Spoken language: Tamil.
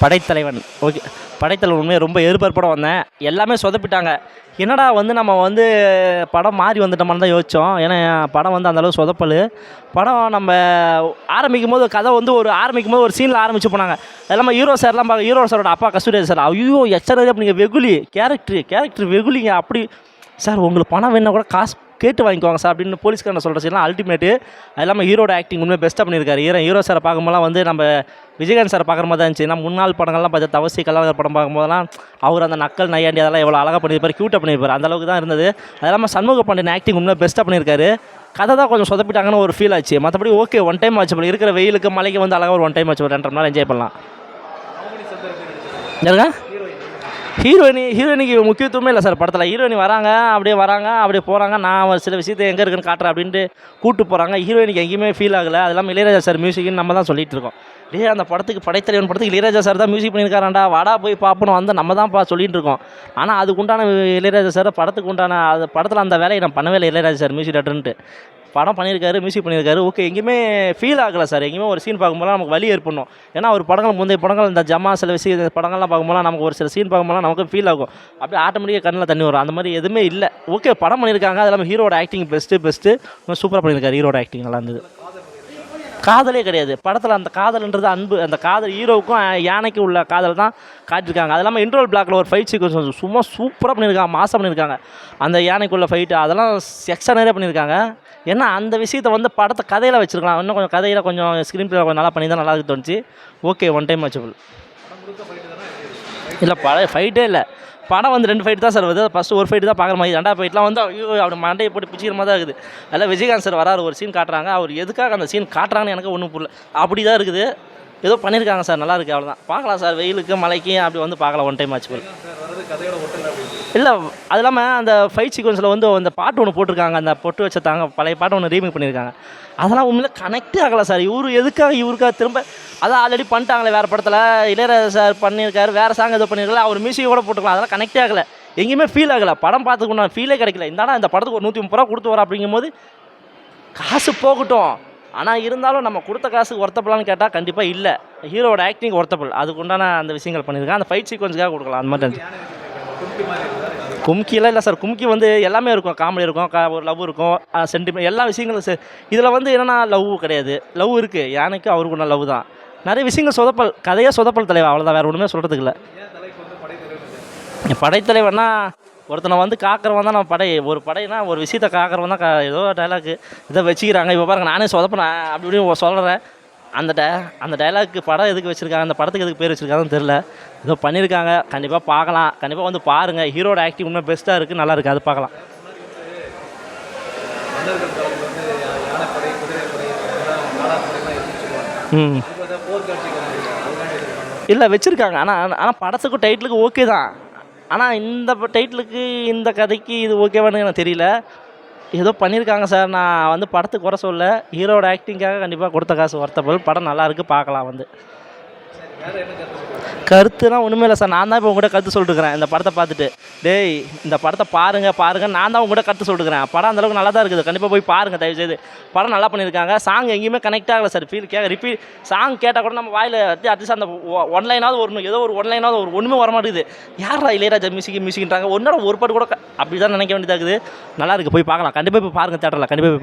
படைத்தலைவன். ஓகே படைத்தலைவன் உண்மையாக ரொம்ப எதிர்பார்ப்போட வந்தேன். எல்லாமே சொதப்பிட்டாங்க. என்னடா வந்து நம்ம வந்து படம் மாறி வந்துட்டோமான்னு தான் யோசித்தோம் ஏன்னா படம் வந்து அந்தளவு சொதப்பல். படம் நம்ம ஆரம்பிக்கும் போது கதை வந்து ஒரு ஆரம்பிக்கும் போது ஒரு சீனில் ஆரம்பிச்சு போனாங்க. எல்லாமே ஹீரோ சார்லாம் பார்க்க ஹீரோ சாரோட அப்பா கஸ்தூரி சார் ஐயோ எச்சரி அப்படிங்க வெகுலி கேரக்டர் கேரக்டர் வெகுலிங்க அப்படி சார் உங்களுக்கு பணம் வேணா கூட காசு கேட்டு வாங்கிக்குவாங்க சார் அப்படின்னு போலீஸ்காரன் சொல்கிற சீன்லாம் அல்டிமேட்டு அது இல்லாமல் ஹீரோட ஆக்டிங் உண்மையாக பெஸ்ட்டாக பண்ணியிருக்காரு. ஹீரோ ஹீரோ சாரை பார்க்கும்போதெல்லாம் வந்து நம்ம விஜயகாந்த் சார் பார்க்குற மாதிரி தான் இருந்துச்சு. ஏன்னா முன்னாள் படங்கள்லாம் பார்த்தா தவசி கலாநகர் படம் பார்க்கும்போதெல்லாம் அவர் அந்த நக்கல் நையாண்டி அதெல்லாம் எவ்வளோ அழகாக பண்ணியிருப்பார் க்யூட்டாக பண்ணியிருப்பார். அந்த அளவுக்கு தான் இருந்தது. அது இல்லாமல் சண்முக பாண்டியன் ஆக்டிங் உண்மையாக பெஸ்ட்டாக பண்ணியிருக்காரு. கதை தான் கொஞ்சம் சொதப்பிட்டாங்கன்னு ஒரு ஃபீல் ஆச்சு. மற்றபடி ஓகே ஒன் டைம் ஆச்சு. இருக்கிற வெயிலுக்கு மலைக்கு வந்து அழகாக ஒரு ஒன் டைம் ஆச்சு. ஒரு ரெண்டரை நாள் என்ஜாய் பண்ணலாம். யாருங்க? ஹீரோயினி ஹீரோயினிக்கு முக்கியத்துவமே இல்லை சார் படத்தில். ஹீரோயினி வராங்க அப்படியே வராங்க அப்படியே போகிறாங்க நான் ஒரு சில விஷயத்தை எங்கே இருக்குன்னு காட்டுறேன் அப்படின்ட்டு கூப்பிட்டு போகிறாங்க ஹீரோயினிக்கு எங்கேயுமே ஃபீல் ஆகலை. அது இல்லாமல் இளையராஜா சார் மியூசிக்னு நம்ம தான் சொல்லிட்டு இருக்கோம். டே அந்த படத்துக்கு படைத்தலைவன் படத்துக்கு இளையராஜா சார் தான் மியூசிக் பண்ணியிருக்காராண்டா வாடா போய் பார்ப்பணும் வந்து நம்ம தான் பா சொல்லிட்டு இருக்கோம். ஆனால் அதுக்கு உண்டான இளையராஜா சார் படத்துக்கு உண்டான அது படத்தில் அந்த வேலையை நான் பண்ணவே இல்லை இளையராஜா சார் மியூசிக் டேரக்டர்ன்ட்டு படம் பண்ணியிருக்காரு மியூசிக் பண்ணியிருக்காரு. ஓகே எங்கேயுமே ஃபீல் ஆகலை சார் எங்கேயுமே ஒரு சீன் பார்க்கும்போது நமக்கு வழி ஏற்படணும். ஏன்னா ஒரு படங்கள் முந்தைய படங்கள் இந்த ஜமா சில விஷயம் இந்த படங்கள்லாம் பார்க்கும்போது நமக்கு ஒரு சில சீன் பார்க்கும்போது நமக்கு ஃபீல் ஆகும். அப்படியே ஆட்டோமேட்டிக்காக கண்ணில் தண்ணி வரும். அந்த மாதிரி எதுவுமே இல்லை. ஓகே படம் பண்ணியிருக்காங்க. அது இல்லாமல் ஹீரோட ஆக்டிங் பெஸ்ட்டு பெஸ்ட்டு சூப்பராக பண்ணியிருக்காரு. ஹீரோட ஆக்டிங் நல்லா இருந்தது. காதலே கிடையாது. படத்தில் அந்த காதல்ன்றது அன்பு. அந்த காதல் ஹீரோவுக்கும் யானைக்கும் உள்ள காதல் தான் காட்டியிருக்காங்க. அது இல்லாமல் இன்ட்ரோல் பிளாக்ல ஒரு ஃபைட் சீக்வன்ஸ் சும்மா சூப்பராக பண்ணியிருக்காங்க. மாதம் பண்ணியிருக்காங்க. அந்த யானைக்குள்ள ஃபைட்டு அதெல்லாம் எக்ஸ்ட்ரா நிறைய பண்ணியிருக்காங்க. ஏன்னா அந்த விஷயத்தை வந்து படத்தை கதையில் வச்சிருக்கலாம். இன்னும் கொஞ்சம் கதையில் கொஞ்சம் ஸ்க்ரீன் பிளே கொஞ்சம் நல்லா பண்ணி தான் நல்லா தோணுச்சு. ஓகே ஒன் டைம் வாட்சபிள் இல்லை பழைய ஃபைட்டே இல்லை. படம் வந்து ரெண்டு ஃபைட் தான் சார் வருது. ஃபஸ்ட்டு ஒரு ஃபைட்டு தான் பார்க்குற மாதிரி ரெண்டாவது ஃபைட்லாம் வந்து ஐயோ அப்படி மண்டையை போட்டு பிச்சிக்கிற மாதிரி தான் இருக்குது. அதில் விஜயகாந்த் சார் வராரு ஒரு சீன் காட்டுறாங்க. அவர் எதுக்காக அந்த சீன் காட்டுறாங்கன்னு எனக்கு ஒன்றும் புரியல. அப்படி தான் இருக்குது. ஏதோ பண்ணியிருக்காங்க சார் நல்லா இருக்குது அவ்வளோதான் பார்க்கலாம் சார் வெயிலுக்கு மழைக்கு அப்படி வந்து பார்க்கலாம் ஒன் டைம் ஆச்சு இல்லை அது இல்லாமல் அந்த ஃபைட் சீக்வன்ஸில் வந்து அந்த பாட்டு ஒன்று போட்டிருக்காங்க அந்த பொட்டு வச்ச தாங்க பழைய பாட்டு ஒன்று ரீமேக் பண்ணியிருக்காங்க அதெல்லாம் உண்மையில் கனெக்டே ஆகலை சார். இவரு எதுக்காக இவருக்காக திரும்ப அதான் ஆல்ரெடி பண்ணிட்டாங்களே வேறு படத்தில். இளையராஜா சார் பண்ணியிருக்காரு வேறு சாங் ஏதோ பண்ணியிருக்கல அவர் மியூசிக் கூட போட்டுக்கலாம். அதெல்லாம் கனெக்டே ஆகலை. எங்கேயுமே ஃபீல் ஆகலை. படம் பார்த்துக்கணும் ஃபீலே கிடைக்கல. இந்தாடா இந்த படத்துக்கு ஒரு நூற்றி முப்பது ரூபா கொடுத்து வர அப்படிங்கும்போது காசு போகட்டும். ஆனால் இருந்தாலும் நம்ம கொடுத்த காசுக்கு ஒர்த்தப்பலான்னு கேட்டால் கண்டிப்பாக இல்லை. ஹீரோட ஆக்டிங் ஒர்த்தப்பல் அதுக்குண்டான அந்த விஷயங்கள் பண்ணியிருக்கேன் அந்த ஃபைட் சீக்வன்ஸுக்காக கொடுக்கலாம். அந்த மாதிரி கும்கிலாம் இல்லை சார் கும்கி வந்து எல்லாமே இருக்கும். காமெடி இருக்கும். கா ஒரு லவ் இருக்கும். சென்டிமெண்ட் எல்லா விஷயங்களும் சார் இதில் வந்து என்னென்னா லவ் கிடையாது. லவ் இருக்குது யானைக்கு அவருக்கு உள்ள லவ் தான். நிறைய விஷயங்கள் சொதப்பல் கதையே சொதப்பல் தலைவா. அவ்வளோதான் வேறு ஒன்றுமே சொல்கிறதுக்கு இல்லை. படைத்தலைவன்னா ஒருத்தனை வந்து காக்கிறவன் தான் நம்ம படை. ஒரு படைனா ஒரு விஷயத்தை காக்கிறவன் தான் கா ஏதோ டைலாக்கு இதை வச்சுக்கிறாங்க. இப்போ பாருங்க நானே சொதப்பினேன் அப்படி இப்படி சொல்கிறேன் அந்த டே அந்த டைலாக்கு படம் எதுக்கு வச்சுருக்காங்க அந்த படத்துக்கு எதுக்கு பேர் வச்சுருக்காங்கன்னு தெரில ஏதோ பண்ணியிருக்காங்க. கண்டிப்பாக பார்க்கலாம். கண்டிப்பாக வந்து பாருங்கள் ஹீரோட ஆக்டிங் இன்னும் பெஸ்ட்டாக இருக்குது நல்லா இருக்குது அது பார்க்கலாம். ம். இல்லை வச்சுருக்காங்க. ஆனால் ஆனால் படத்துக்கும் டைட்டிலுக்கு ஓகே தான். ஆனால் இந்த டைட்டிலுக்கு இந்த கதைக்கு இது ஓகேவானு எனக்கு தெரியல. ஏதோ பண்ணியிருக்காங்க சார். நான் வந்து படத்துக்கு குறை சொல்ல ஹீரோட ஆக்டிங்காக கண்டிப்பாக கொடுத்த காசு ஒர்த்தபிள் படம் நல்லாயிருக்கு பார்க்கலாம் வந்து. கருத்துலாம் ஒன்றுமே இல்லை சார். நான் தான் இப்போ உங்கள்கிட்ட கருத்து சொல்லிட்டுருக்கேன் இந்த படத்தை பார்த்துட்டு. டேய் இந்த படத்தை பாருங்கள் பாருங்கள் நான் தான் உங்கள்கிட்ட கருத்து சொல்லிட்டுருக்கிறேன். படம் அந்தளவுக்கு நல்லா தான் இருக்குது. கண்டிப்பாக போய் பாருங்கள் தயவு செய்து படம் நல்லா பண்ணியிருக்காங்க. சாங் எங்கேயுமே கனெக்ட் ஆகலை சார். ஃபீல் கேட்க ரிப்பீட் சாங் கேட்டால் கூட நம்ம வாயில் அட்லீஸ்ட் அந்த ஒன்லைனாவது ஒரு ஏதோ ஒரு ஒன்லைனாவது ஒரு ஒன்றுமே வர மாட்டேங்குது யாரா இளையராஜா மியூசிக் மியூசிக்ன்றாங்க ஒன்றோட ஒரு பாட்டு கூட அப்படி தான் நினைக்க வேண்டியதாக இருக்குது. நல்லா இருக்குது போய் பார்க்கலாம். கண்டிப்பாக போய் பாருங்கள் தேட்டரில் கண்டிப்பாக போய் பா